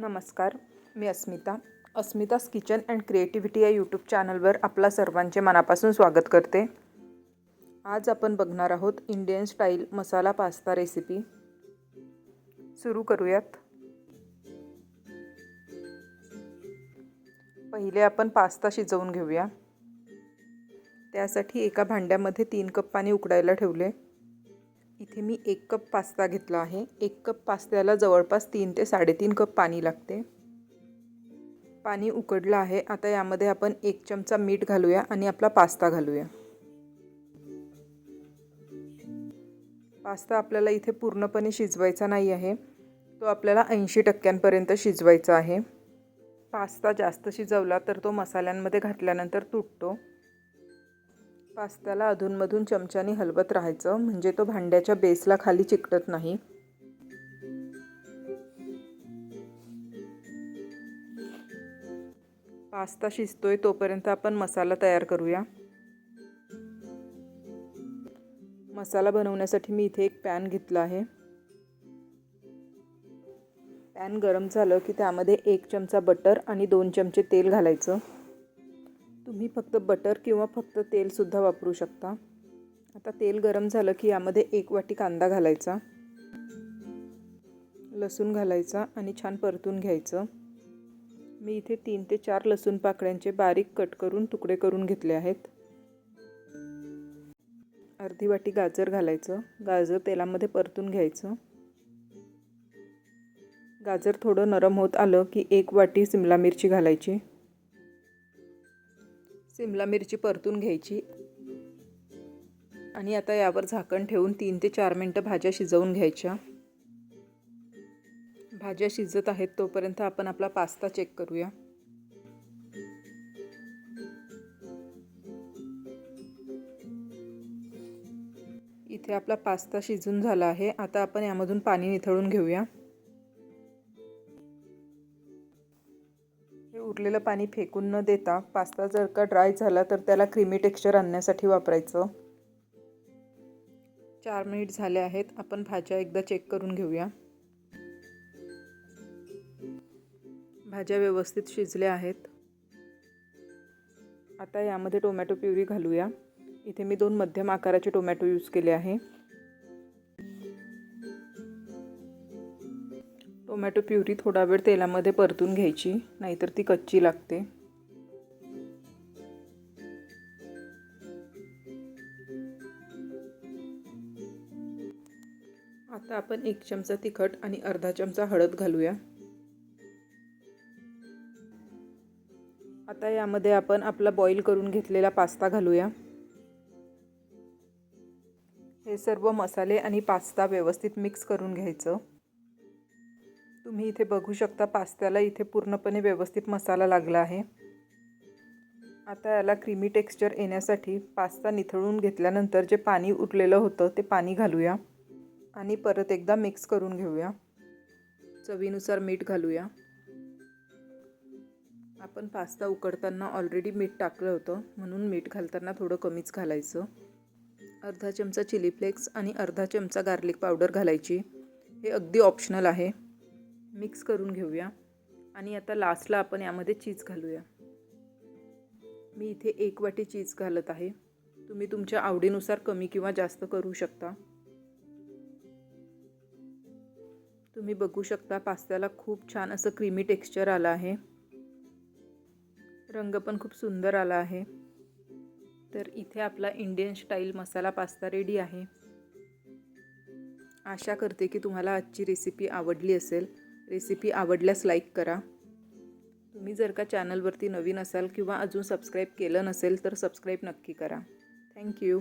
नमस्कार मी Asmita. Asmita's kitchen and creativity या YouTube चॅनलवर आपला सर्वांचे मनापासून स्वागत करते. आज आपण बघणार आहोत Indian style masala pasta recipe सुरू करूयात. पहिले आपण पास्ता शिजवून घेऊया. त्यासाठी एका भांड्यामध्ये तीन कप पाणी उकडायला ठेवले. इथे मी एक कप पास्ता घेतला आहे. एक कप पास्त्याला जवळपास तीन ते साडेतीन कप पाणी लागते. पाणी उकडलं आहे. आता यामध्ये आपण एक चमचा मीठ घालूया आणि आपला पास्ता घालूया. पास्ता आपल्याला इथे पूर्णपणे शिजवायचा नाही आहे. तो आपल्याला ऐंशी टक्क्यांपर्यंत शिजवायचा आहे. पास्ता जास्त शिजवला तर तो मसाल्यांमध्ये घातल्यानंतर तुटतो. पास्त्याला अधूनमधून चमच्याने हलवत राहायचं म्हणजे तो भांड्याच्या बेसला खाली चिकटत नाही. पास्ता शिजतोय तोपर्यंत आपण मसाला तयार करूया. मसाला बनवण्यासाठी मी इथे एक पॅन घेतला आहे. पॅन गरम झालं की त्यामध्ये एक चमचा बटर आणि दोन चमचे तेल घालायचं. तुम्ही फक्त बटर किंवा फक्त तेलसुद्धा वापरू शकता. आता तेल गरम झालं की यामध्ये एक वाटी कांदा घालायचा लसूण घालायचा आणि छान परतून घ्यायचं. मी इथे तीन ते चार लसूण पाकळ्यांचे बारीक कट करून तुकडे करून घेतले आहेत. अर्धी वाटी गाजर घालायचं. गाजर तेलामध्ये परतून घ्यायचं. गाजर थोडं नरम होत आलं की एक वाटी सिमला मिरची घालायची. सिमला मिरची परतून घ्यायची. आणि आता यावर झाकण ठेवून तीन ते चार मिनटं भाज्या शिजवून घ्यायच्या. भाज्या शिजत आहेत तोपर्यंत आपण आपला पास्ता चेक करूया. इथे आपला पास्ता शिजून झाला आहे. आता आपण यामधून पाणी निथळून घेऊया. उरलेलं पाणी फेकून न देता पास्ता जर का ड्राय झाला तर त्याला क्रीमी टेक्स्चर आणण्यासाठी वापरायचं. चार मिनिट झाले आहेत. आपण भाज्या एकदा चेक करून घेऊया. भाज्या व्यवस्थित शिजल्या आहेत. आता यामध्ये टोमॅटो प्युरी घालूया. इथे मी दोन मध्यम आकाराचे टोमॅटो यूज केले आहे. टोमॅटो प्युरी थोडा वेळ तेलामध्ये परतून घ्यायची नाहीतर ती कच्ची लागते. आता आपण एक चमचा तिखट आणि अर्धा चमचा हळद घालूया. आता यामध्ये आपण आपला बॉईल करून घेतलेला पास्ता घालूया. हे सर्व मसाले आणि पास्ता व्यवस्थित मिक्स करून घ्यायचं. तुम्ही इथे बघू शकता पास्त्याला इथे पूर्णपणे व्यवस्थित मसाला लागला आहे. आता याला क्रीमी टेक्स्चर येण्यासाठी पास्ता निथळून घेतल्यानंतर जे पाणी उरलेलं होतं ते पाणी घालूया आणि परत एकदा मिक्स करून घेऊया. चवीनुसार मीठ घालूया. आपण पास्ता उकडताना ऑलरेडी मीठ टाकलं होतं म्हणून मीठ घालताना थोडं कमीच घालायचं. अर्धा चमचा चिली फ्लेक्स आणि अर्धा चमचा गार्लिक पावडर घालायची. हे अगदी ऑप्शनल आहे. मिक्स करून घेऊया. आणि आता लास्टला आपण यामध्ये चीज घालूया. मी इथे एक वाटी चीज घालत आहे. तुम्ही तुमच्या आवडीनुसार कमी किंवा जास्त करू शकता. तुम्ही बघू शकता पास्त्याला खूप छान असं क्रीमी टेक्स्चर आलं आहे. रंग पण खूप सुंदर आला आहे. तर इथे आपला Indian style masala pasta ready आहे. आशा करते की तुम्हाला आजची रेसिपी आवडली असेल. रेसिपी आवडल्यास लाईक करा. तुम्ही जर का चॅनलवरती नवीन असाल किंवा अजून सबस्क्राईब केलं नसेल तर सबस्क्राईब नक्की करा. थँक्यू